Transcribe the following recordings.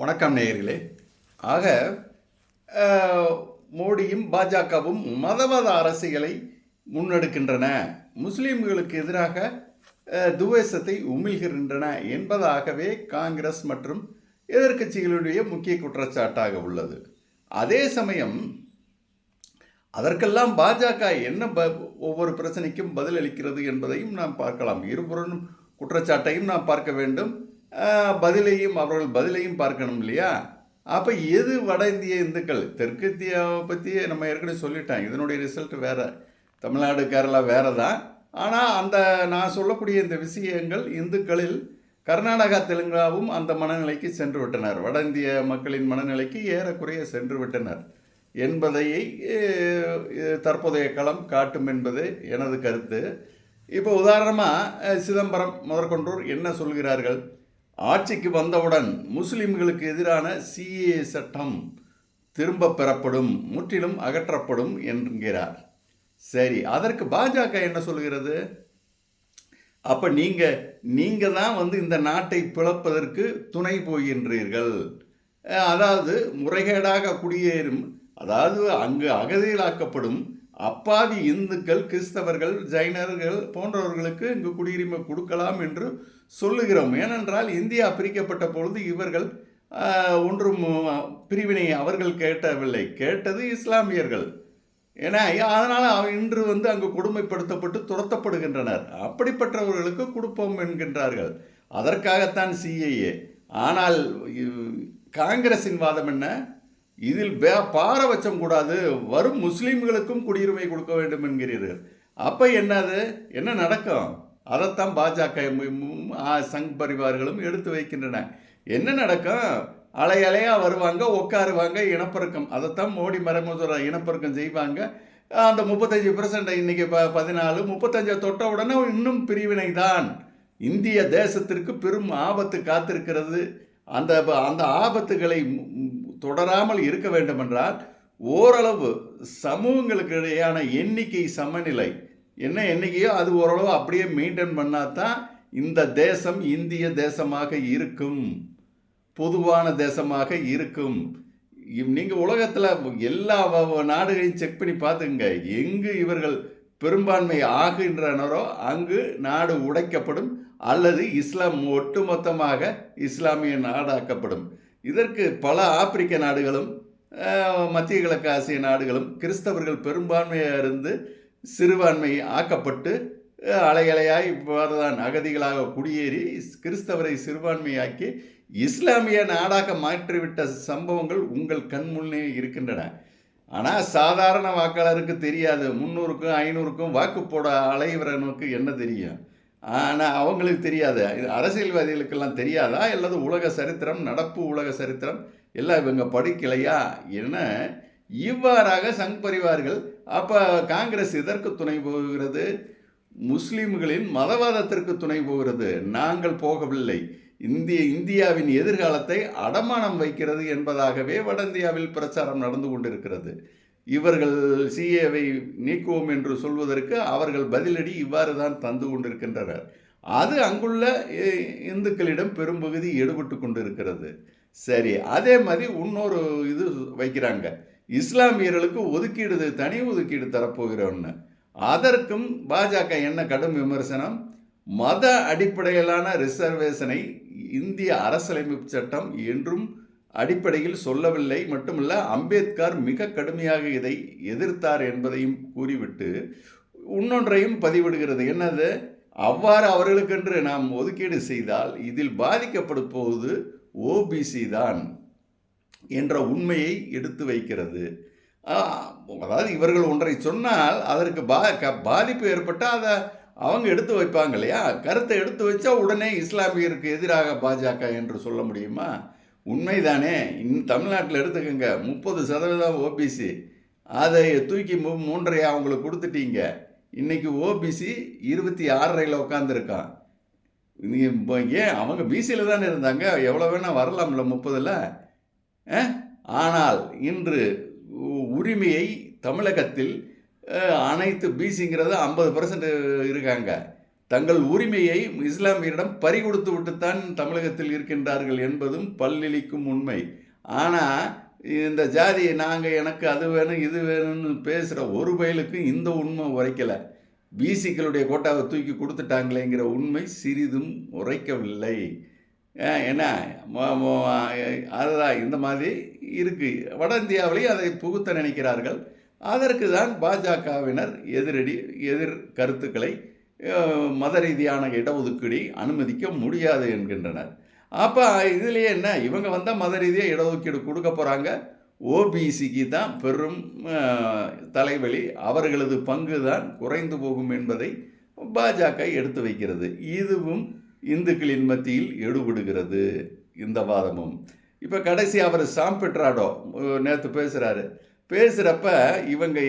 வணக்கம் நேயர்களே. ஆக மோடியும் பாஜகவும் மதவாத அரசியலை முன்னெடுக்கின்றன. முஸ்லீம்களுக்கு எதிராக துவேஷத்தை உமிழ்கின்றன என்பதாகவே காங்கிரஸ் மற்றும் எதிர்க்கட்சிகளுடைய முக்கிய குற்றச்சாட்டாக உள்ளது. அதே சமயம் அதற்கெல்லாம் பாஜக என்ன ப ஒவ்வொரு பிரச்சனைக்கும் பதிலளிக்கிறது என்பதையும் நாம் பார்க்கலாம். இருபுறனும் குற்றச்சாட்டையும் நாம் பார்க்க வேண்டும். பதிலையும் அவர்கள் பதிலையும் பார்க்கணும் இல்லையா? அப்போ எது வட இந்திய இந்துக்கள்? தெற்கு இந்தியாவை பற்றி நம்ம ஏற்கனவே சொல்லிட்டேன். இதனுடைய ரிசல்ட் வேறு. தமிழ்நாடு கேரளா வேறு தான் ஆனால் அந்த நான் சொல்லக்கூடிய இந்த விஷயங்கள் இந்துக்களில் கர்நாடகா தெலுங்காவும் அந்த மனநிலைக்கு சென்று விட்டனர். வட இந்திய மக்களின் மனநிலைக்கு ஏறக்குறைய சென்று விட்டனர். என்பதையை தற்போதைய களம் காட்டும் என்பது எனது கருத்து. இப்போ உதாரணமாக சிதம்பரம் முதற்கொண்டோர் என்ன சொல்கிறார்கள்? ஆட்சிக்கு வந்தவுடன் முஸ்லிம்களுக்கு எதிரான சிஏ சட்டம் திரும்ப பெறப்படும் முற்றிலும் அகற்றப்படும் என்கிறார். சரி அதற்கு பாஜக என்ன சொல்கிறது அப்போ நீங்கள் நீங்கள் தான் வந்து இந்த நாட்டை பிளப்பதற்கு துணை போகின்றீர்கள். அதாவது முறைகேடாக குடியேறும் அதாவது அங்கு அகதிகளாக்கப்படும் அப்பாவி இந்துக்கள் கிறிஸ்தவர்கள் ஜைனர்கள் போன்றவர்களுக்கு இங்கு குடியுரிமை கொடுக்கலாம் என்று சொல்லுகிறோம். ஏனென்றால் இந்தியா பிரிக்கப்பட்ட பொழுது இவர்கள் ஒன்றும் பிரிவினை அவர்கள் கேட்டவில்லை. கேட்டது இஸ்லாமியர்கள். ஏன்னா அதனால் இன்று வந்து அங்கு கொடுமைப்படுத்தப்பட்டு துரத்தப்படுகின்றனர். அப்படிப்பட்டவர்களுக்கு கொடுப்போம் என்கின்றார்கள். அதற்காகத்தான் சிஏஏ ஆனால் காங்கிரசின் வாதம் என்ன? இதில் வே பாரபட்சம் கூடாது. வரும் முஸ்லீம்களுக்கும் குடியுரிமை கொடுக்க வேண்டும் என்கிறீர்கள். அப்போ என்னது? என்ன நடக்கும்? அதைத்தான் பாஜக மு- சங் பரிவார்களும் எடுத்து வைக்கின்றன. என்ன நடக்கும்? அலை அலையாக வருவாங்க உட்காருவாங்க இனப்பெருக்கம். அதைத்தான் மோடி மறைமுக இனப்பெருக்கம் செய்வாங்க. அந்த முப்பத்தஞ்சு பர்சன்ட் இன்றைக்கி ப பதினாலு முப்பத்தஞ்சை தொட்ட உடனே இன்னும் பிரிவினை தான் இந்திய தேசத்திற்கு பெரும் ஆபத்து காத்திருக்கிறது. அந்த ப- அந்த ஆபத்துகளை தொடராமல் இருக்க வேண்டுமென்றால் ஓரளவு சமூகங்களுக்கு இடையான எண்ணிக்கை சமநிலை என்ன எண்ணிக்கையோ அது ஓரளவு அப்படியே மெயின்டைன் பண்ணாதான் இந்த தேசம் இந்திய தேசமாக இருக்கும் பொதுவான தேசமாக இருக்கும். நீங்கள் உலகத்தில் எல்லா நாடுகளையும் செக் பண்ணி பார்த்துங்க எங்கு இவர்கள் பெரும்பான்மை ஆகின்றனரோ அங்கு நாடு உடைக்கப்படும் அல்லது இஸ்லாம் ஒட்டுமொத்தமாக இஸ்லாமிய நாடாக்கப்படும். இதற்கு பல ஆப்பிரிக்க நாடுகளும் மத்திய கிழக்கு ஆசிய நாடுகளும் கிறிஸ்தவர்கள் பெரும்பான்மையாக இருந்து சிறுபான்மை ஆக்கப்பட்டு அலையலையாய் இவ்வாறுதான் அகதிகளாக குடியேறி கிறிஸ்தவரை சிறுபான்மையாக்கி இஸ்லாமிய நாடாக மாற்றிவிட்ட சம்பவங்கள் உங்கள் கண்முன்னே இருக்கின்றன. ஆனால் சாதாரண வாக்காளருக்கு தெரியாது. முந்நூறுக்கும் ஐநூறுக்கும் வாக்கு போட அலைவரனுக்கு என்ன தெரியும்? ஆனால் அவங்களுக்கு தெரியாது? இது அரசியல்வாதிகளுக்கெல்லாம் தெரியாதா? அல்லது உலக சரித்திரம் நடப்பு உலக சரித்திரம் எல்லாம் இவங்க படிக்கலையா? என இவ்வாறாக சங் பரிவார்கள் அப்போ காங்கிரஸ் இதற்கு துணை போகிறது? முஸ்லீம்களின் மதவாதத்திற்கு துணை போகிறது. நாங்கள் போகவில்லை. இந்திய இந்தியாவின் எதிர்காலத்தை அடமானம் வைக்கிறது என்பதாகவே வட இந்தியாவில் பிரச்சாரம் நடந்து கொண்டிருக்கிறது. இவர்கள் சிஏவை நீக்குவோம் என்று சொல்வதற்கு அவர்கள் பதிலடி இவ்வாறு தான் தந்து கொண்டிருக்கின்றனர். அது அங்குள்ள இந்துக்களிடம் பெரும்பகுதி எடுபட்டு கொண்டிருக்கிறது. சரி அதே மாதிரி இன்னொரு இது வைக்கிறாங்க. இஸ்லாமியர்களுக்கு ஒதுக்கீடு தனி ஒதுக்கீடு தரப்போகிறோம்னு அதற்கும் பாஜக என்ன கடும் விமர்சனம்? மத அடிப்படையிலான ரிசர்வேஷனை இந்திய அரசியலமைப்பு சட்டம் என்றும் அடிப்படையில் சொல்லவில்லை மட்டுமல்ல அம்பேத்கர் மிக கடுமையாக இதை எதிர்த்தார் என்பதையும் கூறிவிட்டு இன்னொன்றையும் பதிவிடுகிறது. என்னது? அவ்வாறு அவர்களுக்கென்று நாம் ஒதுக்கீடு செய்தால் இதில் பாதிக்கப்படும் போவது ஓபிசி தான் என்ற உண்மையை எடுத்து வைக்கிறது. அதாவது இவர்கள் ஒன்றை சொன்னால் அதற்கு பா க- பாதிப்பு ஏற்பட்டால் அதை அவங்க எடுத்து வைப்பாங்க இல்லையா? கருத்தை எடுத்து வச்சா உடனே இஸ்லாமியருக்கு எதிராக பாஜக என்று சொல்ல முடியுமா? உண்மைதானே? இன் தமிழ்நாட்டில் எடுத்துக்கோங்க. முப்பது சதவீதம் ஓபிசி. அதை தூக்கி மூ மூன்றரை அவங்களுக்கு கொடுத்துட்டீங்க. இன்றைக்கி ஓபிசி இருபத்தி ஆறரையில் உட்காந்துருக்கான் இப்போ ஏன்? அவங்க பிசியில் தானே இருந்தாங்க. எவ்வளோ வேணால் வரலாம்ல முப்பதில். ஆனால் இன்று உ- உரிமையை தமிழகத்தில் அனைத்து பிசிங்கிறது ஐம்பது பர்சன்ட் இருக்காங்க. தங்கள் உரிமையை இஸ்லாமியரிடம் பறிகொடுத்து விட்டுத்தான் தமிழகத்தில் இருக்கின்றார்கள் என்பதும் பல்லிழிக்கும் உண்மை. ஆனால் இந்த ஜாதியை நாங்கள் எனக்கு அது வேணும் இது வேணும்னு பேசுகிற ஒரு பயலுக்கும் இந்த உண்மை உரைக்கலை. பிசிக்களுடைய கோட்டாவை தூக்கி கொடுத்துட்டாங்களேங்கிற உண்மை சிறிதும் உரைக்கவில்லை. என்ன? அதுதான் இந்த மாதிரி இருக்குது வட இந்தியாவிலேயும் அதை புகுத்த நினைக்கிறார்கள். அதற்கு தான் பாஜகவினர் எதிரடி எதிர் கருத்துக்களை மத ரீதியான இடஒதுக்கீடை அனுமதிக்க முடியாது என்கின்றனர். அப்போ இதுலேயே என்ன? இவங்க வந்தால் மத ரீதியாக இடஒதுக்கீடு கொடுக்க போகிறாங்க ஓபிசிக்கு தான் பெரும் தலைவலி. அவர்களது பங்கு தான் குறைந்து போகும் என்பதை பாஜக எடுத்து வைக்கிறது. இதுவும் இந்துக்களின் மத்தியில் எடுபடுகிறது இந்த வாதமும். இப்போ கடைசி அவர் சாம் பெட்ராடோ நேற்று பேசுகிறாரு பேசுகிறப்ப இவங்க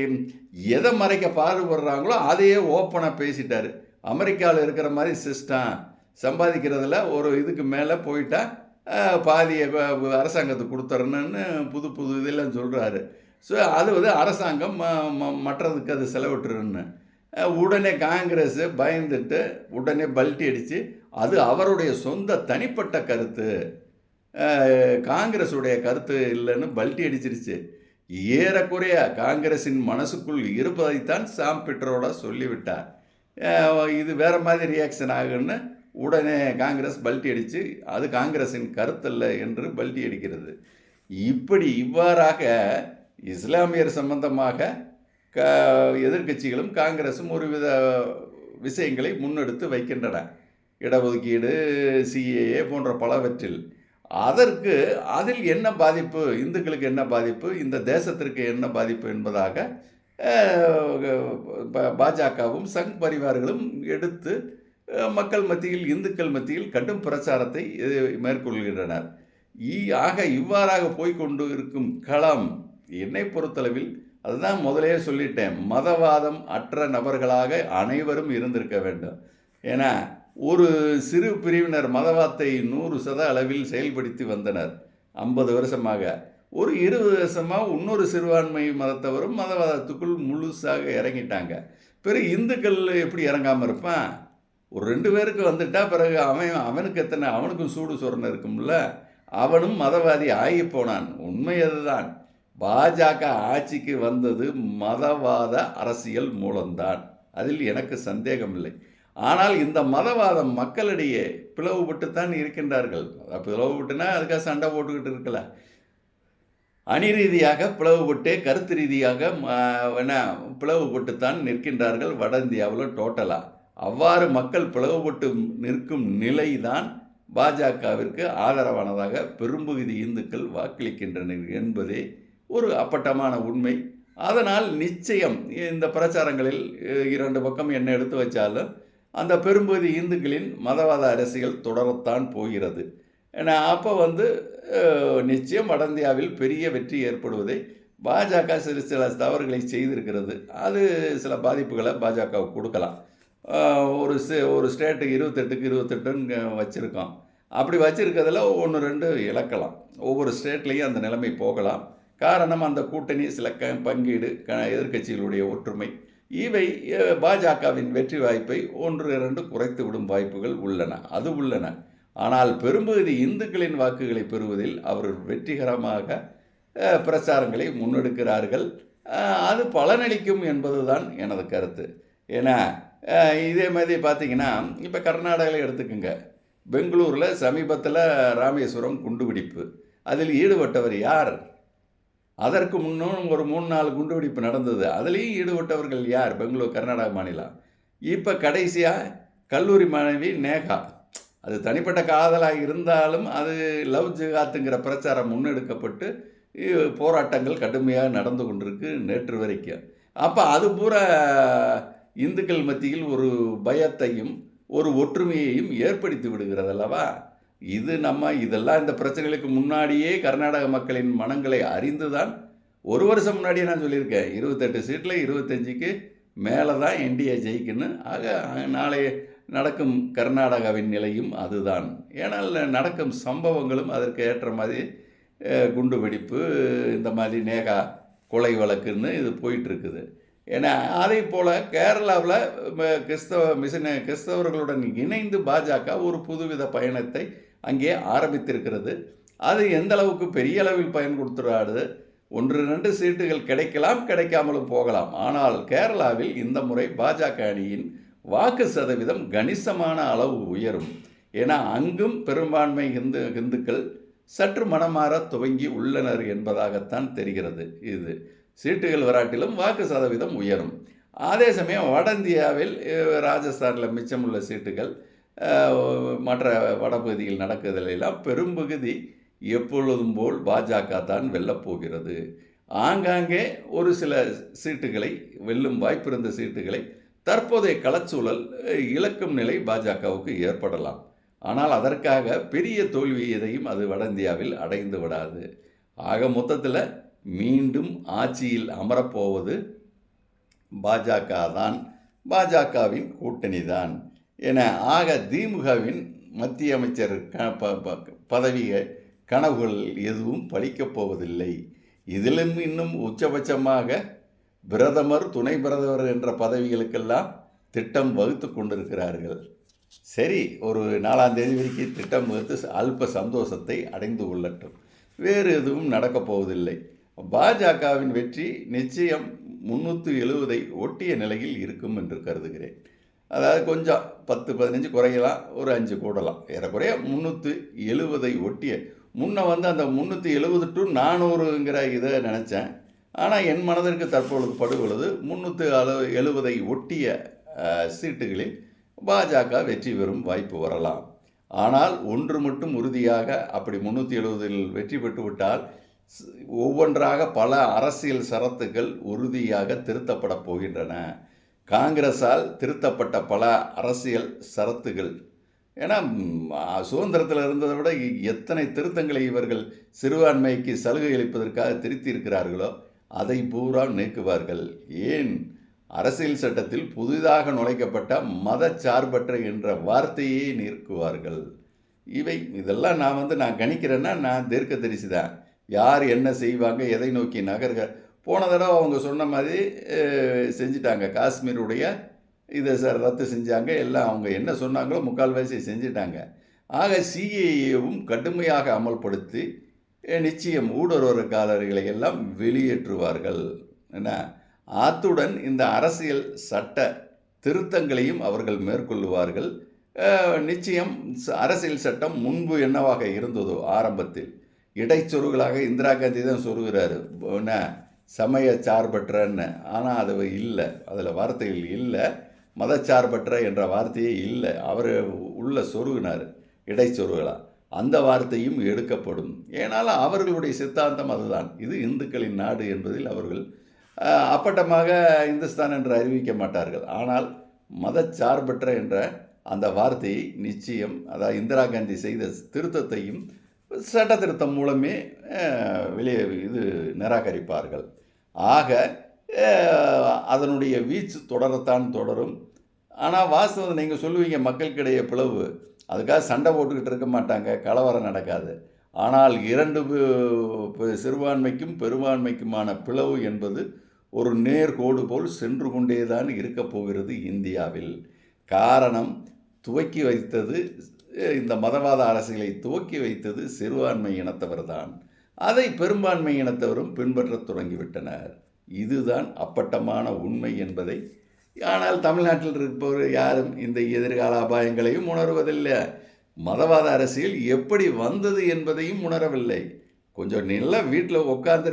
எதை மறைக்க பாடுபடுறாங்களோ அதையே ஓப்பனாக பேசிட்டார். அமெரிக்காவில் இருக்கிற மாதிரி சிஸ்டம் சம்பாதிக்கிறதுல ஒரு இதுக்கு மேலே போயிட்டா பாதியை அரசாங்கத்துக்கு கொடுத்துறணுன்னு புது புது இதெல்லாம் சொல்கிறாரு ஸோ அது வந்து அரசாங்கம் ம- ம- மற்றதுக்கு அது செலவிட்டுருன்னு. உடனே காங்கிரஸ் பயந்துட்டு உடனே பல்ட்டி அடித்து அது அவருடைய சொந்த தனிப்பட்ட கருத்து. காங்கிரஸுடைய கருத்து இல்லைன்னு பல்ட்டி அடிச்சிருச்சு. ஏறக்குறைய காங்கிரஸின் மனசுக்குள் இருப்பதைத்தான் சாம் பெட்ரோடா சொல்லிவிட்டார். இது வேறு மாதிரி ரியாக்ஷன் ஆகுன்னு உடனே காங்கிரஸ் பல்ட்டி அடித்து அது காங்கிரஸின் கருத்தல்ல என்று பல்ட்டி அடிக்கிறது. இப்படி இவ்வாறாக இஸ்லாமியர் சம்பந்தமாக க எதிர்க்கட்சிகளும் காங்கிரஸும் ஒரு வித விஷயங்களை முன்னெடுத்து வைக்கின்றன. இடஒதுக்கீடு சிஏஏ போன்ற பலவற்றில். அதற்கு அதில் என்ன பாதிப்பு இந்துக்களுக்கு என்ன பாதிப்பு இந்த தேசத்திற்கு என்ன பாதிப்பு என்பதாக பாஜகவும் சங் பரிவார்களும் எடுத்து மக்கள் மத்தியில் இந்துக்கள் மத்தியில் கடும் பிரச்சாரத்தை மேற்கொள்கின்றனர். ஈ- ஆக இவ்வாறாக போய்கொண்டு இருக்கும் களம் என்னை பொறுத்தளவில் அதுதான் முதலே சொல்லிட்டேன். மதவாதம் அற்ற நபர்களாக அனைவரும் இருந்திருக்க வேண்டும். ஏன்னா ஒரு சிறு பிரிவினர் மதவாத்தை நூறு சத அளவில் செயல்படுத்தி வந்தனர். ஐம்பது வருஷமாக. ஒரு இருபது வருஷமாக இன்னொரு சிறுபான்மை மதத்தவரும் மதவாதத்துக்குள் முழுசாக இறங்கிட்டாங்க. பிறகு இந்துக்கள் எப்படி இறங்காமல் இருப்பான்? ஒரு ரெண்டு பேருக்கு வந்துட்டா பிறகு அவன் அவனுக்கு எத்தனை அவனுக்கும் சூடு சொரணை இருக்கும்ல? அவனும் மதவாதி ஆகி போனான். உண்மை அதுதான். பாஜக ஆட்சிக்கு வந்தது மதவாத அரசியல் மூலம்தான். அதில் எனக்கு சந்தேகமில்லை. ஆனால் இந்த மதவாதம் மக்களிடையே பிளவுபட்டுத்தான் இருக்கின்றார்கள். அதாவது பிளவுபட்டுனா அதுக்காக சண்டை போட்டுக்கிட்டு இருக்கல. அணி ரீதியாக பிளவுபட்டே கருத்து ரீதியாக என்ன பிளவுபட்டுத்தான் நிற்கின்றார்கள் வட இந்தியாவில் டோட்டலாக அவ்வாறு மக்கள் பிளவுபட்டு நிற்கும் நிலை தான் பாஜகவிற்கு ஆதரவானதாக பெரும்பகுதி இந்துக்கள் வாக்களிக்கின்றனர் என்பதே ஒரு அப்பட்டமான உண்மை. அதனால் நிச்சயம் இந்த பிரச்சாரங்களில் இரண்டு பக்கம் என்ன எடுத்து வச்சாலும் அந்த பெரும்பகுதி இந்துக்களின் மதவாத அரசியல் தொடரத்தான் போகிறது. ஏன்னா அப்போ வந்து நிச்சயம் வட இந்தியாவில் பெரிய வெற்றி ஏற்படுவதை பாஜக சிறு சில தவறுகளை செய்திருக்கிறது. அது சில பாதிப்புகளை பாஜக கொடுக்கலாம். ஒரு ஸ்டே ஒரு ஸ்டேட்டுக்கு இருபத்தெட்டுக்கு இருபத்தெட்டுன்னு வச்சுருக்கோம். அப்படி வச்சுருக்கிறதுல ஒன்று ரெண்டு இழக்கலாம். ஒவ்வொரு ஸ்டேட்லேயும் அந்த நிலைமை போகலாம். காரணம் அந்த கூட்டணி சில க பங்கீடு க எதிர்க்கட்சிகளுடைய ஒற்றுமை இவை பாஜகவின் வெற்றி வாய்ப்பை ஒன்று இரண்டு குறைத்து விடும் வாய்ப்புகள் உள்ளன. அது உள்ளன. ஆனால் பெரும்பகுதி இந்துக்களின் வாக்குகளை பெறுவதில் அவர்கள் வெற்றிகரமாக பிரச்சாரங்களை முன்னெடுக்கிறார்கள். அது பலனளிக்கும் என்பதுதான் எனது கருத்து. ஏன்னா இதே மாதிரி பார்த்தீங்கன்னா இப்போ கர்நாடகாவில் எடுத்துக்கோங்க. பெங்களூரில் சமீபத்தில் ராமேஸ்வரம் குண்டுபிடிப்பு அதில் ஈடுபட்டவர் யார்? அதற்கு முன்னும் ஒரு மூணு நாலு குண்டுவெடிப்பு நடந்தது. அதுலேயும் ஈடுபட்டவர்கள் யார்? பெங்களூர் கர்நாடகா மாநிலம். இப்போ கடைசியாக கல்லூரி மாணவி நேகா. அது தனிப்பட்ட காதலாக இருந்தாலும் அது லவ் ஜிகாத்துங்கிற பிரச்சாரம் முன்னெடுக்கப்பட்டு போராட்டங்கள் கடுமையாக நடந்து கொண்டிருக்கு நேற்று வரைக்கும். அப்போ அது பூரா இந்துக்கள் மத்தியில் ஒரு பயத்தையும் ஒரு ஒற்றுமையையும் ஏற்படுத்தி விடுகிறது அல்லவா? இது நம்ம இதெல்லாம் இந்த பிரச்சனைகளுக்கு முன்னாடியே கர்நாடக மக்களின் மனங்களை அறிந்து தான் ஒரு வருஷம் முன்னாடியே நான் சொல்லியிருக்கேன். இருபத்தெட்டு சீட்டில் இருபத்தஞ்சிக்கு மேலே தான் என்டிஏ ஜெயிக்குன்னு. ஆக நாளை நடக்கும் கர்நாடகாவின் நிலையும் அதுதான். ஏனால் நடக்கும் சம்பவங்களும் அதற்கு ஏற்ற மாதிரி குண்டு வெடிப்பு இந்த மாதிரி நேகா கொலை வழக்குன்னு இது போயிட்டுருக்குது. ஏன்னா அதே போல் கேரளாவில் கிறிஸ்தவ மிஷின கிறிஸ்தவர்களுடன் இணைந்து பாஜக ஒரு புதுவித பயணத்தை அங்கே ஆரம்பித்திருக்கிறது. அது எந்த அளவுக்கு பெரிய அளவில் பயன் கொடுத்துறாது ஒன்று ரெண்டு சீட்டுகள் கிடைக்கலாம் கிடைக்காமலும் போகலாம். ஆனால் கேரளாவில் இந்த முறை பாஜக அணியின் வாக்கு சதவீதம் கணிசமான அளவு உயரும். ஏன்னா அங்கும் பெரும்பான்மை இந்து இந்துக்கள் சற்று மனமாற துவங்கி உள்ளனர் என்பதாகத்தான் தெரிகிறது. இது சீட்டுகள் வராட்டிலும் வாக்கு சதவீதம் உயரும். அதே சமயம் வட இந்தியாவில் ராஜஸ்தானில் மிச்சமுள்ள சீட்டுகள் மற்ற வடபகுதியில் நடக்குதலெல்லாம் பெரும்பகுதி எப்பொழுதும் போல் பாஜக தான் வெல்லப்போகிறது. ஆங்காங்கே ஒரு சில சீட்டுகளை வெல்லும் வாய்ப்பிருந்த சீட்டுகளை தற்போதைய களச்சூழல் இழக்கும் நிலை பாஜகவுக்கு ஏற்படலாம். ஆனால் அதற்காக பெரிய தோல்வி எதையும் அது வட இந்தியாவில் அடைந்து விடாது. ஆக மொத்தத்தில் மீண்டும் ஆட்சியில் அமரப்போவது பாஜக தான் பாஜகவின் கூட்டணி தான் என ஆக திமுகவின் மத்திய அமைச்சர் க ப ப- கனவுகள் எதுவும் பழிக்கப் போவதில்லை. இதிலும் இன்னும் உச்சபட்சமாக பிரதமர் துணை பிரதமர் என்ற பதவிகளுக்கெல்லாம் திட்டம் வகுத்து கொண்டிருக்கிறார்கள். சரி ஒரு நாலாம் தேதி வரைக்கும் திட்டம் வகுத்து அல்ப சந்தோஷத்தை அடைந்து கொள்ளட்டும். வேறு எதுவும் நடக்கப் போவதில்லை. பாஜகவின் வெற்றி நிச்சயம் முன்னூற்று எழுபதை ஒட்டிய நிலையில் இருக்கும் என்று கருதுகிறேன். அதாவது கொஞ்சம் பத்து பதினஞ்சு குறையலாம் ஒரு அஞ்சு கூடலாம். ஏறக்குறைய முந்நூற்றி எழுபதை ஒட்டிய முன்னே வந்து அந்த முந்நூற்றி எழுபது டு நானூறுங்கிற இதை நினச்சேன். ஆனால் என் மனதிற்கு தற்பொழுது படுகொழுது முந்நூற்றி அழு எழுபதை ஒட்டிய சீட்டுகளில் பாஜக வெற்றி பெறும் வாய்ப்பு வரலாம். ஆனால் ஒன்று மட்டும் உறுதியாக அப்படி முந்நூற்றி எழுபதில் வெற்றி பெற்றுவிட்டால் ஒவ்வொன்றாக பல அரசியல் சரத்துகள் உறுதியாக திருத்தப்பட போகின்றன. காங்கிரஸால் திருத்தப்பட்ட பல அரசியல் சரத்துகள். ஏன்னா சுதந்திரத்தில் இருந்ததை விட எத்தனை திருத்தங்களை இவர்கள் சிறுபான்மைக்கு சலுகை அளிப்பதற்காக திருத்தி இருக்கிறார்களோ அதை பூரா நீக்குவார்கள். ஏன்? அரசியல் சட்டத்தில் புதிதாக நுழைக்கப்பட்ட மதச்சார்பற்ற என்ற வார்த்தையே நிற்குவார்கள் இவை இதெல்லாம் நான் வந்து நான் கணிக்கிறேன்னா நான் தீர்க்கதரிசி தான் யார் என்ன செய்வாங்க எதை நோக்கி நகர்க போன தடவை அவங்க சொன்ன மாதிரி செஞ்சிட்டாங்க. காஷ்மீருடைய இதை சார் ரத்து செஞ்சாங்க. எல்லாம் அவங்க என்ன சொன்னாங்களோ முக்கால்வாசி செஞ்சிட்டாங்க. ஆக சிஏஏவும் கடுமையாக அமல்படுத்தி நிச்சயம் ஊடுருவற்காரர்களை எல்லாம் வெளியேற்றுவார்கள். என்ன? அத்துடன் இந்த அரசியல் சட்ட திருத்தங்களையும் அவர்கள் மேற்கொள்ளுவார்கள். நிச்சயம் ச- அரசியல் சட்டம் முன்பு என்னவாக இருந்ததோ ஆரம்பத்தில் இடைச்சொருகளாக இந்திரா காந்தி தான் சொருகிறாரு. என்ன? சமய சார்பற்றன்னு ஆனால் அது இல்லை. அதில் வார்த்தைகள் இல்லை. மதச்சார்பற்ற என்ற வார்த்தையே இல்லை. அவர் உள்ள சொருகினார். இடைச்சொருகலாம் அந்த வார்த்தையும் எடுக்கப்படும். ஏனால் அவர்களுடைய சித்தாந்தம் அதுதான். இது இந்துக்களின் நாடு என்பதில் அவர்கள் அப்பட்டமாக இந்துஸ்தான் என்று அறிவிக்க மாட்டார்கள். ஆனால் மதச்சார்பற்ற என்ற அந்த வார்த்தையை நிச்சயம் அதாவது இந்திரா காந்தி செய்த திருத்தத்தையும் சட்ட திருத்தம் மூலமே வெளியே இது நிராகரிப்பார்கள். ஆக அதனுடைய வீச்சு தொடரத்தான் தொடரும். ஆனால் வாஸ்தவம் நீங்கள் சொல்லுவீங்க மக்களுக்கிடையே பிளவு. அதுக்காக சண்டை போட்டுக்கிட்டு இருக்க மாட்டாங்க கலவரம் நடக்காது. ஆனால் இரண்டு சிறுபான்மைக்கும் பெரும்பான்மைக்குமான பிளவு என்பது ஒரு நேர்கோடு போல் சென்று கொண்டே தான் இருக்கப் போகிறது இந்தியாவில். காரணம் துவக்கி வைத்தது இந்த மதவாத அரசியலை துவக்கி வைத்தது சிறுபான்மை இனத்தவர் தான் அதை பெரும்பான்மை இனத்தவரும் பின்பற்றத் தொடங்கிவிட்டனர். இதுதான் அப்பட்டமான உண்மை என்பதை ஆனால் தமிழ்நாட்டில் இருப்பவர் யாரும் இந்த எதிர்கால அபாயங்களையும் உணர்வதில்லை. மதவாத அரசியல் எப்படி வந்தது என்பதையும் உணரவில்லை. கொஞ்சம் நல்லா வீட்டில் உட்காந்து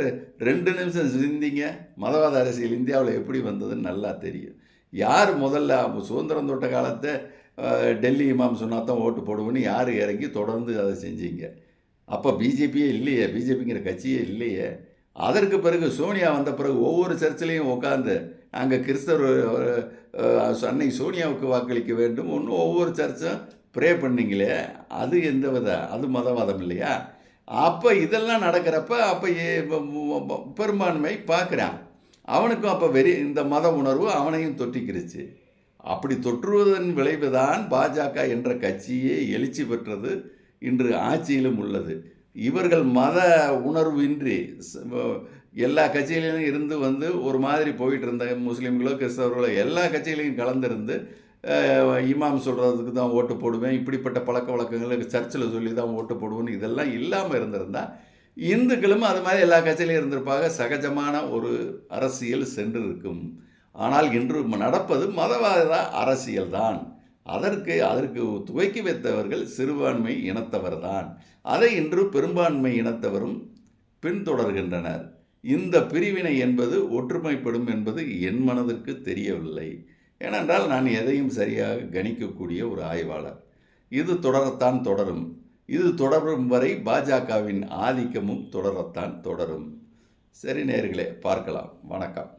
ரெண்டு நிமிஷம் சிந்திங்க. மதவாத அரசியல் இந்தியாவில் எப்படி வந்ததுன்னு நல்லா தெரியும். யார் முதல்ல சுதந்திரம் தொட்ட காலத்தை டெல்லி இமாம் சொன்னா தான் ஓட்டு போடுவோன்னு யார் இறங்கி தொடர்ந்து அதை செஞ்சீங்க? அப்போ பிஜேபியே இல்லையே? பிஜேபிங்கிற கட்சியே இல்லையே? அதற்கு பிறகு சோனியா வந்த பிறகு ஒவ்வொரு சர்ச்சிலையும் உட்காந்து அங்கே கிறிஸ்தவர் அன்னை சோனியாவுக்கு வாக்களிக்க வேண்டும். ஒன்று ஒவ்வொரு சர்ச்சும் ப்ரே பண்ணிங்களே? அது எந்த வித அது மதவாதம் இல்லையா? அப்போ இதெல்லாம் நடக்கிறப்ப அப்போ பெரும்பான்மை பார்க்குறான் அவனுக்கும் அப்போ வெறி இந்த மத உணர்வு அவனையும் தொட்டிக்கிருச்சு. அப்படி தொற்றுவதன் விளைவுதான் பாஜக என்ற கட்சியே எழுச்சி பெற்றது. இன்று ஆட்சியிலும் உள்ளது. இவர்கள் மத உணர்வின்றி எல்லா கட்சியிலையும் இருந்து வந்து ஒரு மாதிரி போயிட்டு இருந்த முஸ்லீம்களோ கிறிஸ்தவர்களோ எல்லா கட்சியிலையும் கலந்திருந்து இமாம் சொல்கிறதுக்கு தான் ஓட்டு போடுவேன் இப்படிப்பட்ட பழக்க வழக்கங்களுக்கு சர்ச்சில் சொல்லி தான் ஓட்டு போடுவேன்னு இதெல்லாம் இல்லாமல் இருந்திருந்தால் இந்துக்களும் அது மாதிரி எல்லா கட்சியிலையும் இருந்திருப்பாங்க சகஜமான ஒரு அரசியல் சென்று இருக்கும் ஆனால் இன்று நடப்பது மதவாத அரசியல் தான் அதற்கு அதற்கு துவக்கி வைத்தவர்கள் சிறுபான்மை இனத்தவர் தான் அதை இன்று பெரும்பான்மை இனத்தவரும் பின்தொடர்கின்றனர். இந்த பிரிவினை என்பது ஒற்றுமைப்படும் என்பது என் மனதிற்கு தெரியவில்லை. ஏனென்றால் நான் எதையும் சரியாக கணிக்கக்கூடிய ஒரு ஆய்வாளர். இது தொடரத்தான் தொடரும். இது தொடரும் வரை பாஜகவின் ஆதிக்கமும் தொடரத்தான் தொடரும். சரி நேர்களே பார்க்கலாம். வணக்கம்.